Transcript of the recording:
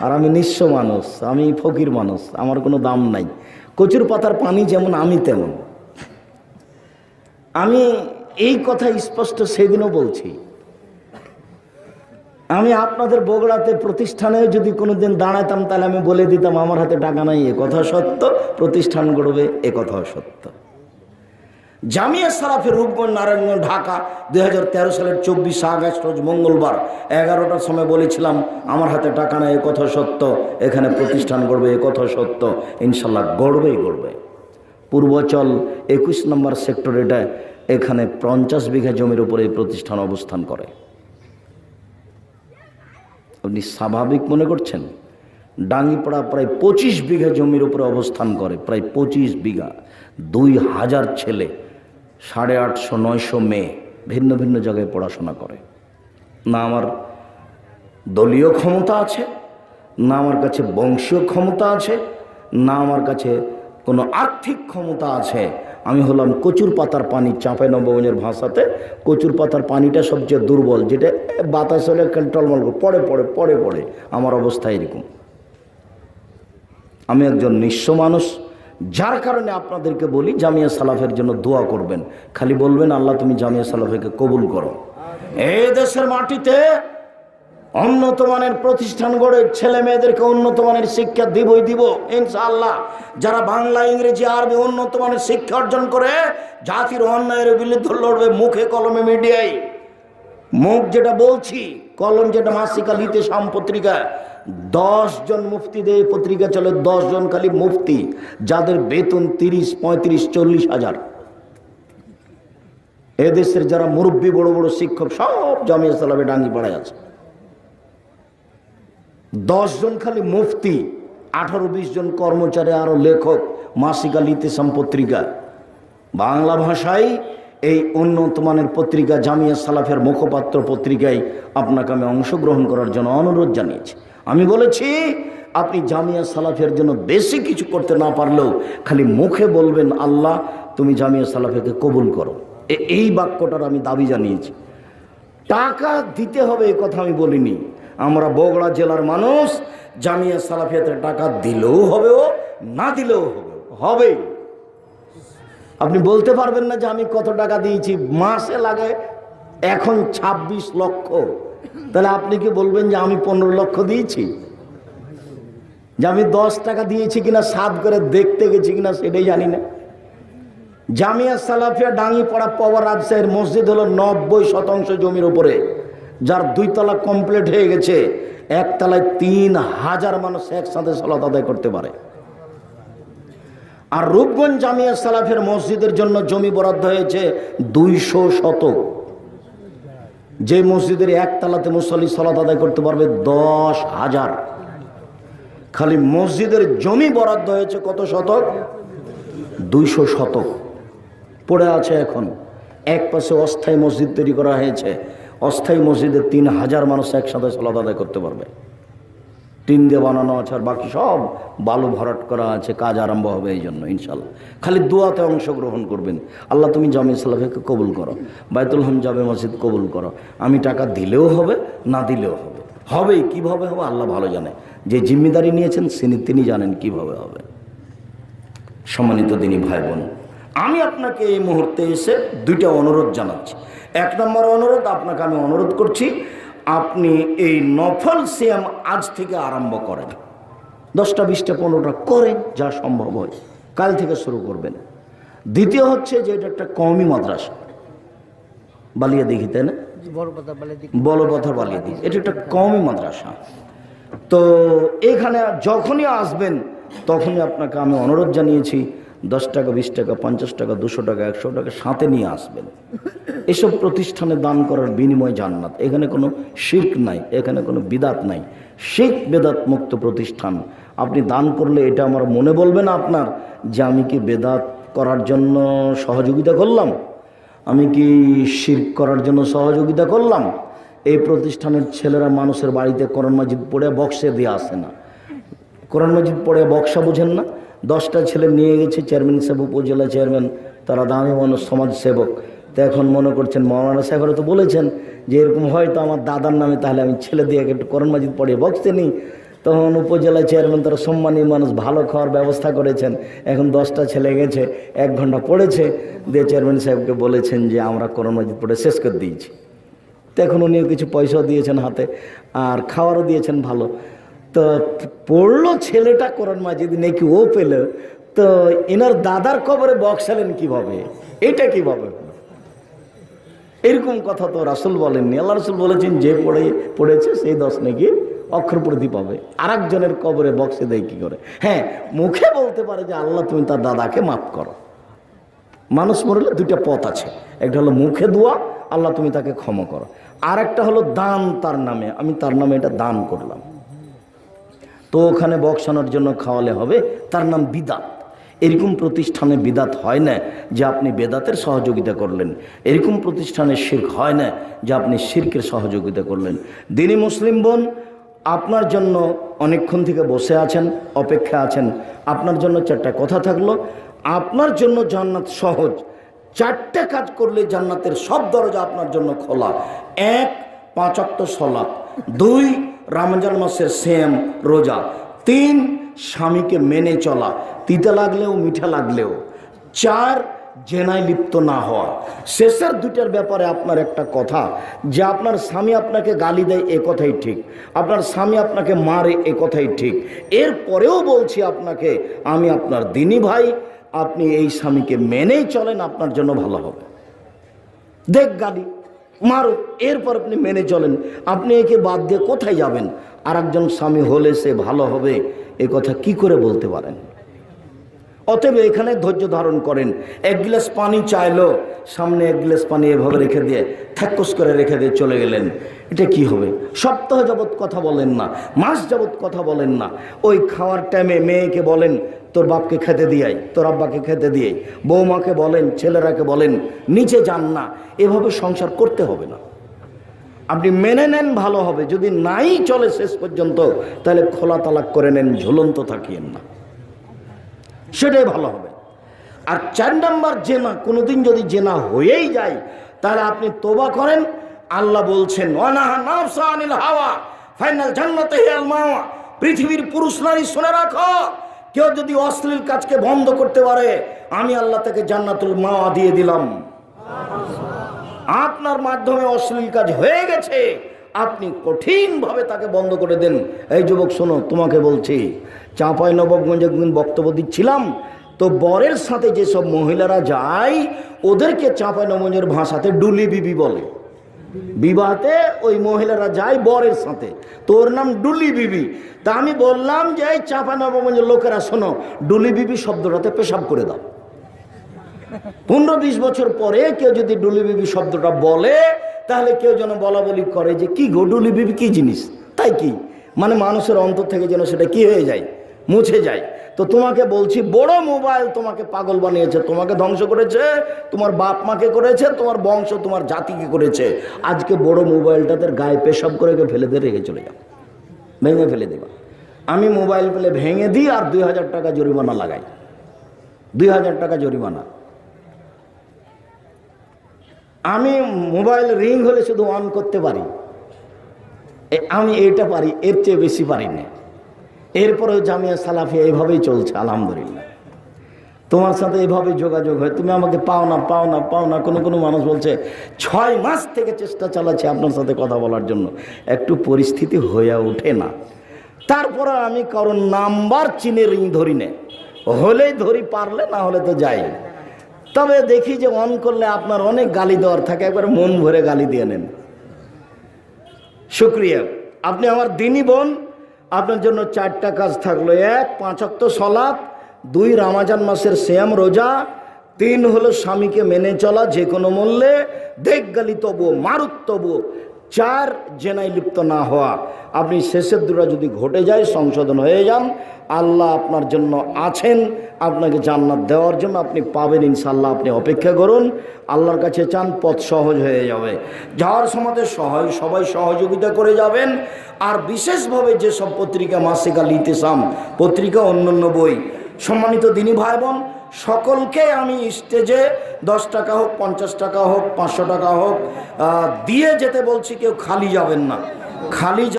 আর আমি নিঃস্ব মানুষ, আমি ফকির মানুষ, আমার কোনো দাম নাই। কচুর পাতার পানি যেমন, আমি তেমন। আমি এই কথা স্পষ্ট সেদিনও বলছি। আমি আপনাদের বগড়াতে প্রতিষ্ঠানে যদি কোনোদিন দাঁড়াতাম, তাহলে আমি বলে দিতাম, আমার হাতে টাকা নাই, এ কথা সত্য, প্রতিষ্ঠান গড়বে, এ কথাও সত্য। জামিয়া সারাফের রূপগঞ্জ, নারায়ণগঞ্জ, ঢাকা দুই হাজার তেরো সালের চব্বিশে আগস্ট, রোজ মঙ্গলবার, এগারোটার সময় বলেছিলাম, আমার হাতে টাকা নাই কথা সত্য, এখানে প্রতিষ্ঠান গড়বে, এ কথা সত্য, ইনশাল্লাহ গড়বেই গড়বে। পূর্বচল একুশ নম্বর সেক্টর এটা, এখানে পঞ্চাশ বিঘা জমির উপরে এই প্রতিষ্ঠান অবস্থান করে। আপনি স্বাভাবিক মনে করছেন? ডাঙ্গিপাড়া প্রায় পঁচিশ বিঘা জমির উপরে অবস্থান করে, প্রায় পঁচিশ বিঘা, দুই হাজার ছেলে। সাড়ে আটশো, নয়শো মেয়ে ভিন্ন ভিন্ন জায়গায় পড়াশোনা করে। না আমার দলীয় ক্ষমতা আছে, না আমার কাছে বংশীয় ক্ষমতা আছে, না আমার কাছে কোনো আর্থিক ক্ষমতা আছে। আমি হলাম কচুর পাতার পানি চাঁপাই নবগঞ্জের ভাষাতে, কচুর পাতার পানিটা সবচেয়ে দুর্বল, যেটা বাতাস হলে টলমল পড়ে পড়ে পড়ে পড়ে। আমার অবস্থা এরকম। আমি একজন নিঃস্ব মানুষ যার কারণে আপনাদেরকে বলি, জামিয়া সালাফের জন্য দোয়া করবেন। খালি বলবেন, আল্লাহ তুমি জামিয়া সালাফেকে কবুল করো। এই দেশের মাটিতে উন্নত মানের প্রতিষ্ঠান গড়ে ছেলে মেয়েদেরকে উন্নত মানের শিক্ষা দিবই দিব, ইনশাআল্লাহ। যারা বাংলা, ইংরেজি, আরবি উন্নত মানের শিক্ষা অর্জন করে, জাতির অন্যায়ের বিরুদ্ধে লড়বে মুখে কলমে মিডিয়ায়। মুখ যেটা বলছি কলম যেটা মাসিকা লিতে সাম পত্রিকা জন মুফতি দেয় পত্রিকা চলে, দশ জন খালি মুফতি, যাদের বেতন তিরিশ, পঁয়ত্রিশ, চল্লিশ হাজার। এদেশের যারা মুরব্বী, বড় বড় শিক্ষক, সব জামিয়া সালামে ডাঙ্গি পাড়ায় আছে। জন খালি মুফতি, আঠারো, বিশ জন কর্মচারী, আরও লেখক, মাসিকা লিতেসাম পত্রিকা বাংলা ভাষায় এই উন্নত মানের পত্রিকা জামিয়া সালাফের মুখপাত্র পত্রিকায় আপনাকে আমি অংশগ্রহণ করার জন্য অনুরোধ জানিয়েছি। আমি বলেছি, আপনি জামিয়া সালাফের জন্য বেশি কিছু করতে না পারলেও খালি মুখে বলবেন, আল্লাহ, তুমি জামিয়া সালাফেকে কবুল করো। এই বাক্যটার আমি দাবি জানিয়েছি। টাকা দিতে হবে এই কথা আমি বলিনি। আমরা বগড়া জেলার মানুষ, জামিয়া সালাফিয়াতে টাকা দিলেও হবে ও না দিলেও হবে হবে আপনি বলতে পারবেন না যে আমি কত টাকা দিয়েছি। মাসে লাগে এখন ২৬ লক্ষ। তাহলে আপনি কি বলবেন যে আমি পনেরো লক্ষ দিয়েছি? যে আমি দশ টাকা দিয়েছি কিনা, সাত করে দেখতে গেছি কিনা সেটাই জানি না। জামিয়া সালাফিয়া ডাঙ্গিপাড়া পাওয়ার রাজশাহীর মসজিদ হলো নব্বই শতাংশ জমির উপরে। যার দুই তলা কমপ্লিট হয়ে গেছে। একতলায় তিন হাজার মানুষ একসাথে সলাত আদায় করতে পারে। আর রূপগঞ্জ জামিয়া সালাফের মসজিদের জন্য জমি বরাদ্দ হয়েছে দুইশো শতক। যে মসজিদের একতলাতে মুসল্লি সলাত আদায় করতে পারবে দশ হাজার। খালি মসজিদের জমি বরাদ্দ হয়েছে কত শতক? দুইশো শতক। পড়ে আছে এখন, এক পাশে অস্থায়ী মসজিদ তৈরি করা হয়েছে। অস্থায়ী মসজিদে তিন হাজার মানুষ একসাথে সলাত আদায় করতে পারবে। টিন দিয়ে বানানো আছে আর বাকি সব বালু ভরাট করা আছে, কাজ আরম্ভ হবে এই জন্য ইনশাল্লাহ খালি দোয়াতে অংশগ্রহণ করবেন। আল্লাহ তুমি জামে সালাফেকে কবুল করো, বাইতুল হাম জামে মসজিদ কবুল করো। আমি টাকা দিলেও হবে, না দিলেও হবে। হবেই, কীভাবে হবে আল্লাহ ভালো জানে। যে জিম্মেদারি নিয়েছেন তিনি তিনি জানেন কীভাবে হবে। সম্মানিত দিনী ভাই বোন আমি আপনাকে এই মুহূর্তে এসে দুইটা অনুরোধ জানাচ্ছি। এক নম্বর অনুরোধ, আপনাকে আমি অনুরোধ করছি আপনি এই নফল সিয়াম আজ থেকে আরম্ভ করেন। দশটা বিশটা পনেরোটা করেন যা সম্ভব হয়। কাল থেকে শুরু করবেন। দ্বিতীয় হচ্ছে যে এটা একটা কমই মাদ্রাসা। বালিয়া দেখি তাই না? বড় কথা বালিয়া দিক এটা একটা কমই মাদ্রাসা। তো এখানে যখনই আসবেন তখনই আপনাকে আমি অনুরোধ জানিয়েছি দশ টাকা, বিশ টাকা, পঞ্চাশ টাকা, দুশো টাকা, একশো টাকা সাথে নিয়ে আসবেন। এসব প্রতিষ্ঠানে দান করার বিনিময় জান্নাত। এখানে কোনো শির্ক নাই, এখানে কোনো বিদাত নাই। শিখ বেদাত মুক্ত প্রতিষ্ঠান। আপনি দান করলে এটা আমার মনে বলবে না আপনার যে আমি কি বেদাত করার জন্য সহযোগিতা করলাম? আমি কি শির্ক করার জন্য সহযোগিতা করলাম? এই প্রতিষ্ঠানের ছেলেরা মানুষের বাড়িতে করণ মাজিদ পড়ে বক্সে দিয়ে আসে না। কোরআন মজিদ পড়ে বক্সা বোঝেন না? দশটা ছেলে নিয়ে গেছে, চেয়ারম্যান সাহেব, উপজেলা চেয়ারম্যান, তারা দামি মানুষ, সমাজ সেবক। তো এখন মনে করছেন, মৌলানা সাহেবরা তো বলেছেন যে এরকম হয়তো আমার দাদার নামে তাহলে আমি ছেলে দিয়ে একটু কোরআন মাজিদ পড়ে বক্সতে নিই। তখন উপজেলা চেয়ারম্যান তারা সম্মানী মানুষ, ভালো খাওয়ার ব্যবস্থা করেছেন। এখন দশটা ছেলে গেছে, এক ঘণ্টা পড়েছে। দিয়ে চেয়ারম্যান সাহেবকে বলেছেন যে আমরা করোনা পড়ে শেষ করে দিয়েছি। তো এখন উনিও কিছু পয়সাও দিয়েছেন হাতে, আর খাওয়ারও দিয়েছেন ভালো। তো পড়ল ছেলেটা কোরআন মাজিদ, নাকি ও পেল। তো এনার দাদার কবরে বক্সালেন কীভাবে? এটা কীভাবে এরকম কথা তো রাসুল বলেননি। আল্লাহ রাসুল বলেছেন, যে পড়ে, পড়েছে সেই দশ নাকি অক্ষর প্রতি পাবে। আর একজনের কবরে বক্সে দেয় কি করে? হ্যাঁ মুখে বলতে পারে যে, আল্লাহ, তুমি তার দাদাকে মাফ করো। মানুষ মরলে দুইটা পথ আছে। একটা হলো মুখে দোয়া, আল্লাহ তুমি তাকে ক্ষমা করো। আর একটা হলো দান তার নামে। আমি তার নামে এটা দান করলাম। তো ওখানে বক্সানোর জন্য খাওয়ালে হবে। তার নাম বিদাত। এরকম প্রতিষ্ঠানে বিদাত হয় না যে আপনি বেদাতের সহযোগিতা করলেন। এরকম প্রতিষ্ঠানে শির্ক হয় না যে আপনি শির্কের সহযোগিতা করলেন। দিনী মুসলিম বোন, আপনার জন্য অনেকক্ষণ থেকে বসে আছেন, অপেক্ষা আছেন। আপনার জন্য চারটা কথা থাকল। আপনার জন্য জান্নাত সহজ। চারটে কাজ করলে জান্নাতের সব দরজা আপনার জন্য খোলা। এক পাঁচাত্ত সলাপ দুই রমজান মাসের সেম রোজা। তিন, স্বামীকে মেনে চলা। তিতে লাগলেও মিঠা লাগলেও। চার, জেনায় লিপ্ত না হওয়া। শেষের দুইটার ব্যাপারে আপনার একটা কথা, যে আপনার স্বামী আপনাকে গালি দেয় এ কথাই ঠিক। আপনার স্বামী আপনাকে মারে এ কথাই ঠিক। এর পরেও বলছি আপনাকে, আমি আপনার দিনী ভাই, আপনি এই স্বামীকে মেনেই চলেন, আপনার জন্য ভালো হবে। দেখ গালি। মারো এরপর আপনি মেনে চলেন। আপনি একে বাদ দিয়ে কোথায় যাবেন? আর একজন স্বামী হলে সে ভালো হবে। এ কথা কি করে বলতে পারেন? অতএব এখানে ধৈর্য ধারণ করেন। এক গ্লাস পানি চাইলো, সামনে এক গ্লাস পানি এভাবে রেখে দিয়ে থ্যাক্কস করে রেখে দিয়ে চলে গেলেন। এটা কি হবে? সপ্তাহ যাবৎ কথা বলেন না, মাস যাবৎ কথা বলেন না। ওই খাওয়ার টাইমে মেয়েকে বলেন, তোর বাপকে খেতে দিয়াই তোর আব্বাকে খেতে দিয়াই বৌমাকে বলেন, ছেলেরাকে বলেন, নিচে যান না, এভাবে সংসার করতে হবে না। আপনি মেনে নেন ভালো হবে, যদি নাই চলে শেষ পর্যন্ত, তাহলে খোলা তালাক করে নেন, ঝুলন্ত থাকিয়েন না। সেটাই ভালো হবে। আর চার নাম্বার জেনা, কোনোদিন যদি জেনা হয়েই যায়, তাহলে আপনি তোবা করেন। আল্লাহ বলছেন অনাহা নাফসা আনিল হাওয়া, ফাইনাল জান্নাতে মাওয়া, পৃথিবীর পুরুষ নারী শুনে রাখো। কেউ যদি অশ্লীল কাজকে বন্ধ করতে পারে, আমি আল্লাহ তাকে জান্নাতুল মাওয়া দিয়ে দিলাম। আপনার মাধ্যমে অশ্লীল কাজ হয়ে গেছে, আপনি কঠিনভাবে তাকে বন্ধ করে দেন। এই যুবক, শোনো, তোমাকে বলছি চাঁপাই নবাবগঞ্জে একদিন বক্তব্য দিচ্ছিলাম, তো বরের সাথে যেসব মহিলারা যায়, ওদেরকে চাঁপাই নবাবগঞ্জের ভাষাতে ডুলি বিবি বলে। বিবাহতে ওই মহিলারা যায় বরের সাথে। তোর নাম ডুলি বিবি। তা আমি বললাম যে, এই চাঁপা নবাবগঞ্জের লোকেরা, শোনো, ডুলি বিবি শব্দটাতে পেশাব করে দাও। পনেরো বিশ বছর পরে কেউ যদি ডুলি বিবি শব্দটা বলে, তাহলে কেউ যেন বলা বলি করে যে, কি গো, ডুলি বিবি কি জিনিস? তাই কি? মানে মানুষের অন্তর থেকে যেন সেটা কি হয়ে যায়? মুছে যায় তো তোমাকে বলছি, বড় মোবাইল তোমাকে পাগল বানিয়েছে, তোমাকে ধ্বংস করেছে, তোমার বাপ মাকে করেছে, তোমার বংশ, তোমার জাতিকে করেছে। আজকে বড় মোবাইলটাতে গায়ে পেশাব করে ফেলে দিয়ে রেখে চলে যাও ভেঙে ফেলে দেবা আমি মোবাইল পেলে ভেঙে দিই আর দুই হাজার টাকা জরিমানা লাগাই। দুই হাজার টাকা জরিমানা। আমি মোবাইল রিং হলে শুধু অন করতে পারি। আমি এটা পারি, এর চেয়ে বেশি পারি না। এরপরেও জামিয়া সালাফি এইভাবেই চলছে, আলহামদুলিল্লাহ। তোমার সাথে এভাবে যোগাযোগ হয়, তুমি আমাকে পাও না পাও না পাও না, কোনো কোনো মানুষ বলছে, ছয় মাস থেকে চেষ্টা চালাচ্ছে আপনার সাথে কথা বলার জন্য। একটু পরিস্থিতি হয়ে ওঠে না। তারপরে আমি কারণ নাম্বার চিনে রিং ধরি নে। হলেই ধরি, পারলে না হলে তো যাই। তবে দেখি যে অন করলে আপনার অনেক গালি দেওয়ার থাকে, একবার মন ভরে গালি দিয়ে নেন। শুক্রিয়া। আপনি আমার দিনই বোন আপনার জন্য চারটা কাজ থাকল। এক পাঁচাত্ত সলাপ দুই, রামাজান মাসের শ্যাম রোজা। তিন হলো স্বামীকে মেনে চলা যে কোনো মূল্যে। দেখ গালি তবু মারুত তবুও চার জেনায় লিপ্ত না হওয়া। আপনি শেষের দুটা যদি ঘটে যায়, সংশোধন হয়ে যান। আল্লাহ আপনার জন্য আছেন। আপনাকে জান্নাত দেওয়ার জন্য আপনি পাবেন ইনশাল্লাহ আপনি অপেক্ষা করুন। আল্লাহর কাছে চান, পথ সহজ হয়ে যাবে। যাওয়ার সময় সহায়, সবাই সহযোগিতা করে যাবেন। আর বিশেষভাবে যেসব পত্রিকা, মাসিকা লিতেসাম পত্রিকা অন্যান্য বই, সম্মানিত দিনী ভাই বোন সকলকে আমি স্টেজে দশ টাকা হোক, পঞ্চাশ টাকা হোক, পাঁচশো টাকা হোক দিয়ে যেতে বলছি, কেউ খালি যাবেন না। খালি